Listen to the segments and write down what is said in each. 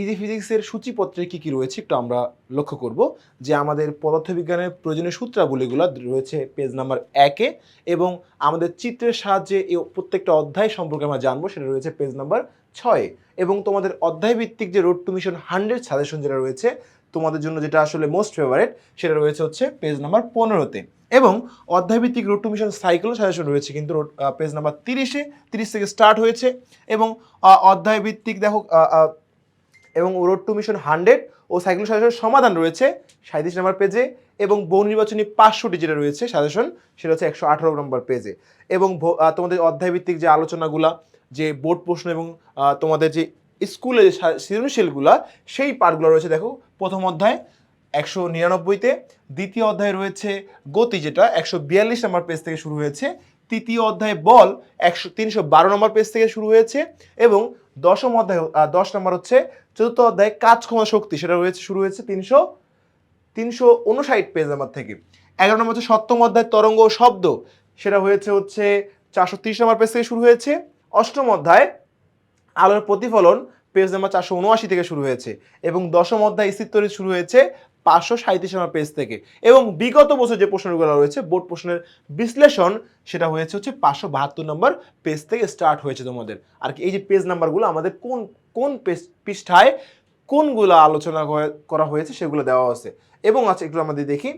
Easy ফিজিক্সের সূচিপত্রে কি কি রয়েছে একটু আমরা লক্ষ্য করব। যে আমাদের পদার্থবিজ্ঞানের প্রয়োজনীয় সূত্রাবলীগুলো রয়েছে পেজ নাম্বার একে এবং আমাদের চিত্রের সাহায্যে এই প্রত্যেকটা অধ্যায় সম্পর্কে আমরা জানব, সেটা রয়েছে পেজ নাম্বার ছয়ে এবং তোমাদের অধ্যায় ভিত্তিক যে road to mission hundred suggestion যেটা রয়েছে, তোমাদের জন্য যেটা আসলে মোস্ট ফেভারেট সেটা রয়েছে হচ্ছে পেজ নাম্বার পনেরোতে এবং অধ্যায়ভিত্তিক road to mission cycle suggestion রয়েছে কিন্তু পেজ নাম্বার তিরিশে তিরিশ থেকে স্টার্ট হয়েছে। এবং অধ্যায়ভিত্তিক দেখো এবং রোড টু মিশন হান্ড্রেড ও সাইকেল সাজেশন সমাধান রয়েছে। সাঁত্রিশ নম্বর পেজে এবং বহু নির্বাচনী পাঁচশোটি যেটা রয়েছে সাজেশন, সেটা হচ্ছে একশো আঠারো নম্বর পেজে। এবং তোমাদের অধ্যায়ভিত্তিক যে আলোচনাগুলা, যে বোর্ড প্রশ্ন এবং তোমাদের যে স্কুলে যে সৃজনশীলগুলা, সেই পার্টগুলো রয়েছে দেখো প্রথম অধ্যায় একশো নিরানব্বইতে। দ্বিতীয় অধ্যায় রয়েছে গতি যেটা একশো বিয়াল্লিশ নম্বর পেজ থেকে শুরু হয়েছে। তৃতীয় অধ্যায় বল একশো, তিনশো বারো নম্বর পেজ থেকে শুরু হয়েছে এবং দশম অধ্যায় দশ নম্বর হচ্ছে চতুর্থ অধ্যায় কাজ ক্ষমতা শক্তি, সেটা রয়েছে, শুরু হয়েছে তিনশো তিনশো উনষাট পেজ নাম্বার থেকে। এগারো নম্বর হচ্ছে সপ্তম অধ্যায় তরঙ্গ শব্দ, সেটা হয়েছে হচ্ছে চারশো তিরিশ নম্বর পেজ থেকে শুরু হয়েছে। অষ্টম অধ্যায় আলোর প্রতিফলন পেজ নাম্বার চারশো উনআশি থেকে শুরু হয়েছে এবং দশম অধ্যায় স্থির শুরু হয়েছে পাঁচশো সাঁত্রিশ নম্বর পেজ থেকে। এবং বিগত বছর যে প্রশ্নগুলো রয়েছে বোর্ড প্রশ্নের বিশ্লেষণ, সেটা হয়েছে হচ্ছে পাঁচশো বাহাত্তর নম্বর পেজ থেকে স্টার্ট হয়েছে তোমাদের। আর কি এই যে পেজ নাম্বারগুলো আমাদের কোন কোন পেজ পৃষ্ঠায় কোনগুলো আলোচনা করা- হয়েছে সেগুলো দেওয়া আছে। এবং আছে একটু আমাদের দেখি,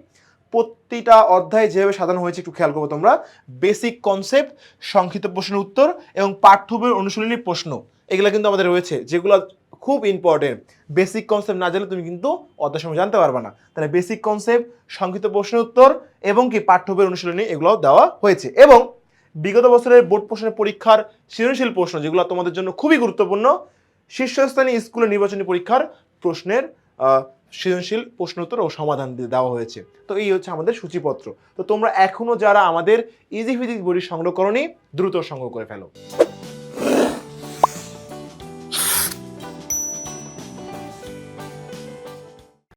প্রতিটা অধ্যায় যেভাবে সাজানো হয়েছে, একটু খেয়াল করব তোমরা। বেসিক কনসেপ্ট সংক্ষিপ্ত প্রশ্নের উত্তর এবং পাঠ্যবই অনুশীলনী প্রশ্ন, এগুলো কিন্তু আমাদের রয়েছে। যেগুলো খুব ইম্পর্টেন্ট বেসিক কনসেপ্ট না জানলে তুমি কিন্তু অধ্যায় সময় জানতে পারবে না। তাহলে বেসিক কনসেপ্ট সংক্ষিপ্ত প্রশ্নের উত্তর এবং কি পাঠ্যবই অনুশীলনী এগুলো দেওয়া হয়েছে। এবং বিগত বছরের বোর্ড প্রশ্নের পরীক্ষার সৃজনশীল প্রশ্ন যেগুলো তোমাদের জন্য খুবই গুরুত্বপূর্ণ, শীর্ষস্থানীয় স্কুলের নির্বাচনী পরীক্ষার প্রশ্নের সৃজনশীল প্রশ্ন উত্তর ও সমাধান দেওয়া হয়েছে। তো এই হচ্ছে আমাদের সূচিপত্র। তো তোমরা এখনও যারা আমাদের ইজি ফিজিক্স বইটি সংগ্রহ করনি, দ্রুত সংগ্রহ করে ফেলো।